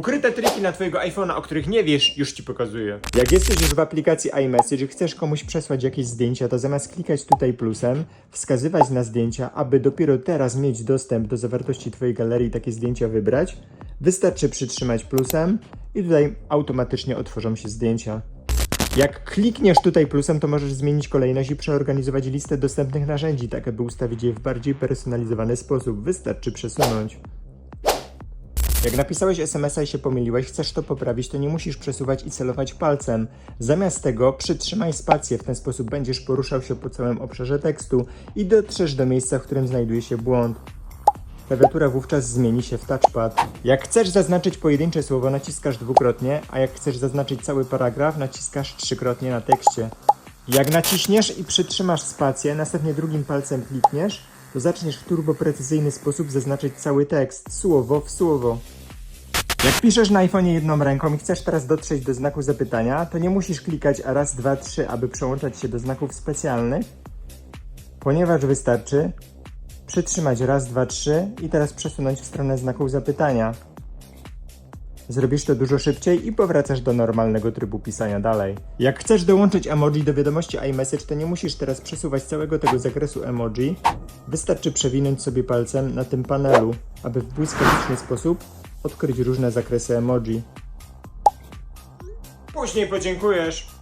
Ukryte triki na twojego iPhone'a, o których nie wiesz, już ci pokazuję. Jak jesteś już w aplikacji iMessage i chcesz komuś przesłać jakieś zdjęcia, to zamiast klikać tutaj plusem, wskazywać na zdjęcia, aby dopiero teraz mieć dostęp do zawartości twojej galerii i takie zdjęcia wybrać, wystarczy przytrzymać plusem i tutaj automatycznie otworzą się zdjęcia. Jak klikniesz tutaj plusem, to możesz zmienić kolejność i przeorganizować listę dostępnych narzędzi, tak aby ustawić je w bardziej personalizowany sposób. Wystarczy przesunąć. Jak napisałeś SMS-a i się pomyliłeś, chcesz to poprawić, to nie musisz przesuwać i celować palcem. Zamiast tego przytrzymaj spację, w ten sposób będziesz poruszał się po całym obszarze tekstu i dotrzesz do miejsca, w którym znajduje się błąd. Klawiatura wówczas zmieni się w touchpad. Jak chcesz zaznaczyć pojedyncze słowo, naciskasz dwukrotnie, a jak chcesz zaznaczyć cały paragraf, naciskasz trzykrotnie na tekście. Jak naciśniesz i przytrzymasz spację, następnie drugim palcem klikniesz, to zaczniesz w turboprecyzyjny sposób zaznaczyć cały tekst, słowo w słowo. Jak piszesz na iPhone'ie jedną ręką i chcesz teraz dotrzeć do znaku zapytania, to nie musisz klikać raz, dwa, trzy, aby przełączać się do znaków specjalnych, ponieważ wystarczy przytrzymać raz, dwa, trzy i teraz przesunąć w stronę znaków zapytania. Zrobisz to dużo szybciej i powracasz do normalnego trybu pisania dalej. Jak chcesz dołączyć emoji do wiadomości iMessage, to nie musisz teraz przesuwać całego tego zakresu emoji. Wystarczy przewinąć sobie palcem na tym panelu, aby w błyskawiczny sposób odkryć różne zakresy emoji. Później podziękujesz.